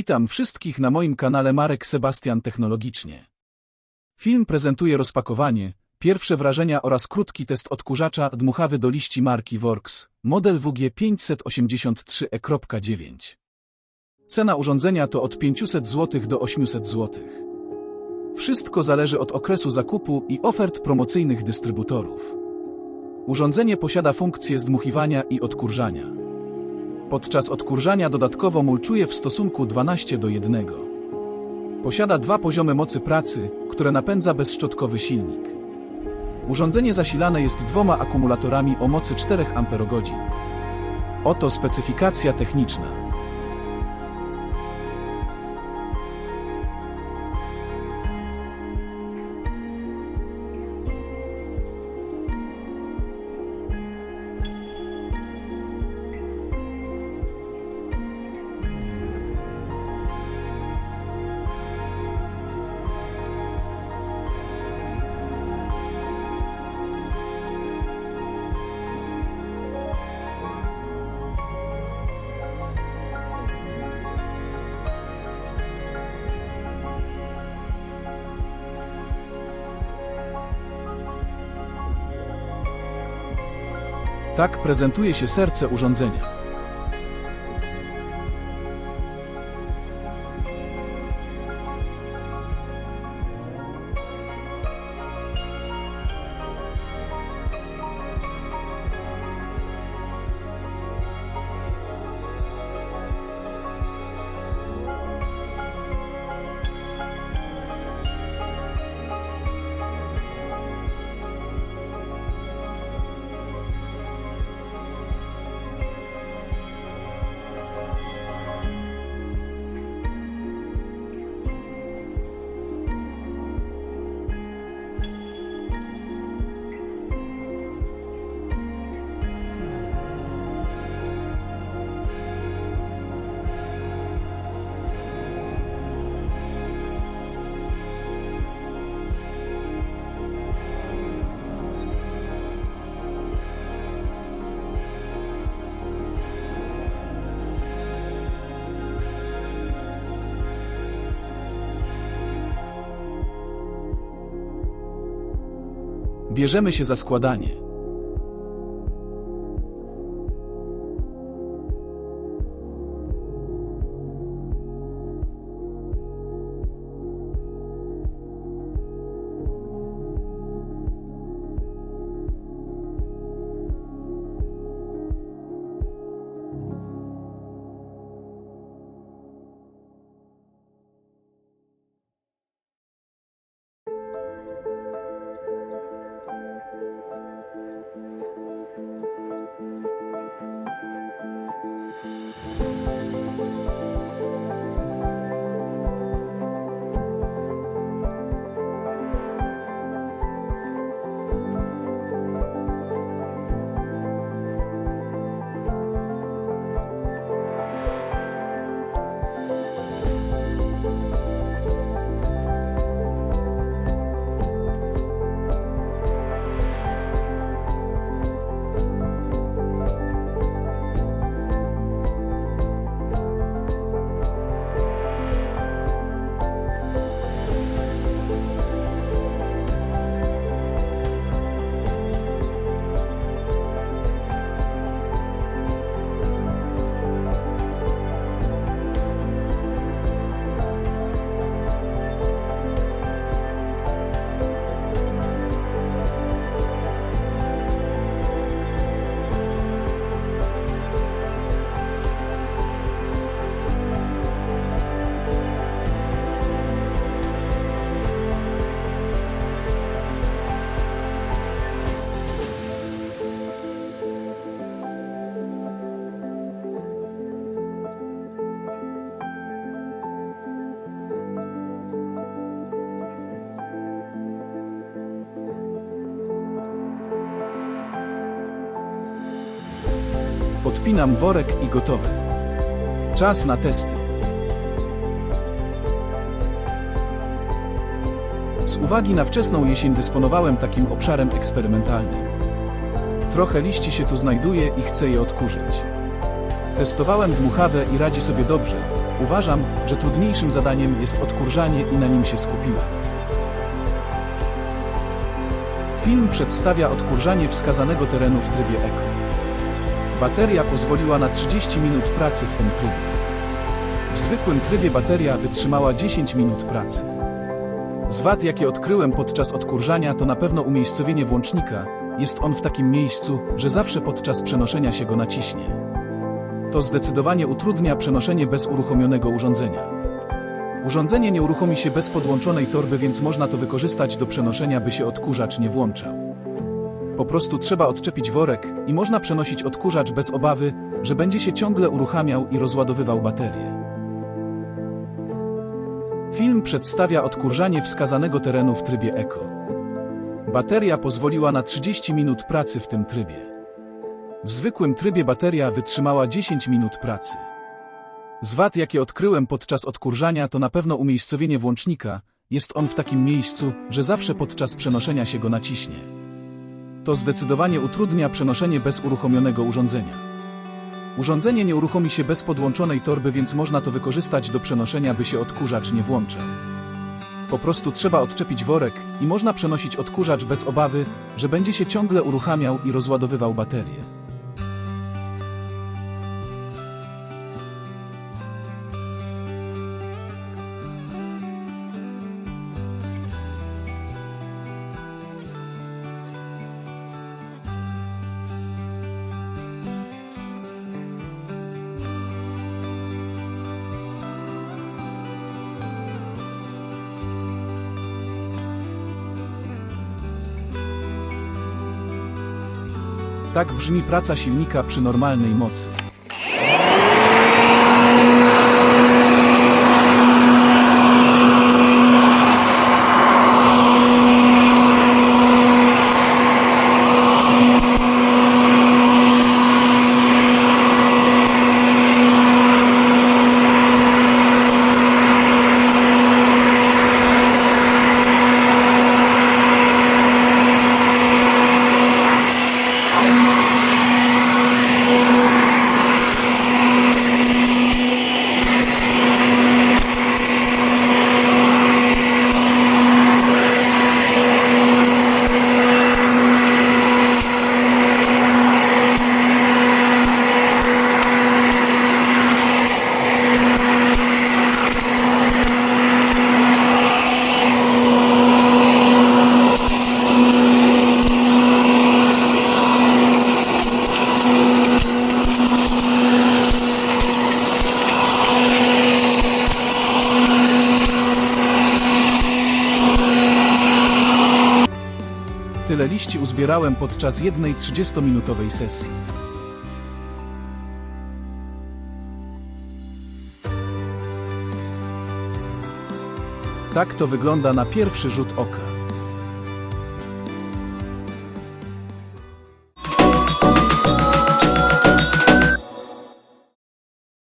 Witam wszystkich na moim kanale Marek Sebastian Technologicznie. Film prezentuje rozpakowanie, pierwsze wrażenia oraz krótki test odkurzacza dmuchawy do liści marki Works, model WG 583E.9. Cena urządzenia to od 500 zł do 800 zł. Wszystko zależy od okresu zakupu i ofert promocyjnych dystrybutorów. Urządzenie posiada funkcję zdmuchiwania i odkurzania. Podczas odkurzania dodatkowo mulczuje w stosunku 12 do 1. Posiada dwa poziomy mocy pracy, które napędza bezszczotkowy silnik. Urządzenie zasilane jest dwoma akumulatorami o mocy 4 Ah. Oto specyfikacja techniczna. Tak prezentuje się serce urządzenia. Bierzemy się za składanie. Podpinam worek i gotowe. Czas na testy. Z uwagi na wczesną jesień dysponowałem takim obszarem eksperymentalnym. Trochę liści się tu znajduje i chcę je odkurzyć. Testowałem dmuchawę i radzi sobie dobrze, Uważam, że trudniejszym zadaniem jest odkurżanie i na nim się skupiłem. Film przedstawia odkurżanie wskazanego terenu w trybie Eco. Bateria pozwoliła na 30 minut pracy w tym trybie. W zwykłym trybie bateria wytrzymała 10 minut pracy. Z wad, jakie odkryłem podczas odkurzania, to na pewno umiejscowienie włącznika. Jest on w takim miejscu, że zawsze podczas przenoszenia się go naciśnie. To zdecydowanie utrudnia przenoszenie bez uruchomionego urządzenia. Urządzenie nie uruchomi się bez podłączonej torby, więc można to wykorzystać do przenoszenia, by się odkurzacz nie włączał. Po prostu trzeba odczepić worek i można przenosić odkurzacz bez obawy, że będzie się ciągle uruchamiał i rozładowywał baterię. Film przedstawia odkurzanie wskazanego terenu w trybie Eco. Bateria pozwoliła na 30 minut pracy w tym trybie. W zwykłym trybie bateria wytrzymała 10 minut pracy. Z wad, jakie odkryłem podczas odkurzania, to na pewno umiejscowienie włącznika. Jest on w takim miejscu, że zawsze podczas przenoszenia się go naciśnie. To zdecydowanie utrudnia przenoszenie bez uruchomionego urządzenia. Urządzenie nie uruchomi się bez podłączonej torby, więc można to wykorzystać do przenoszenia, by się odkurzacz nie włączał. Po prostu trzeba odczepić worek i można przenosić odkurzacz bez obawy, że będzie się ciągle uruchamiał i rozładowywał baterię. Tak brzmi praca silnika przy normalnej mocy. Tyle liści uzbierałem podczas jednej 30-minutowej sesji. Tak to wygląda na pierwszy rzut oka.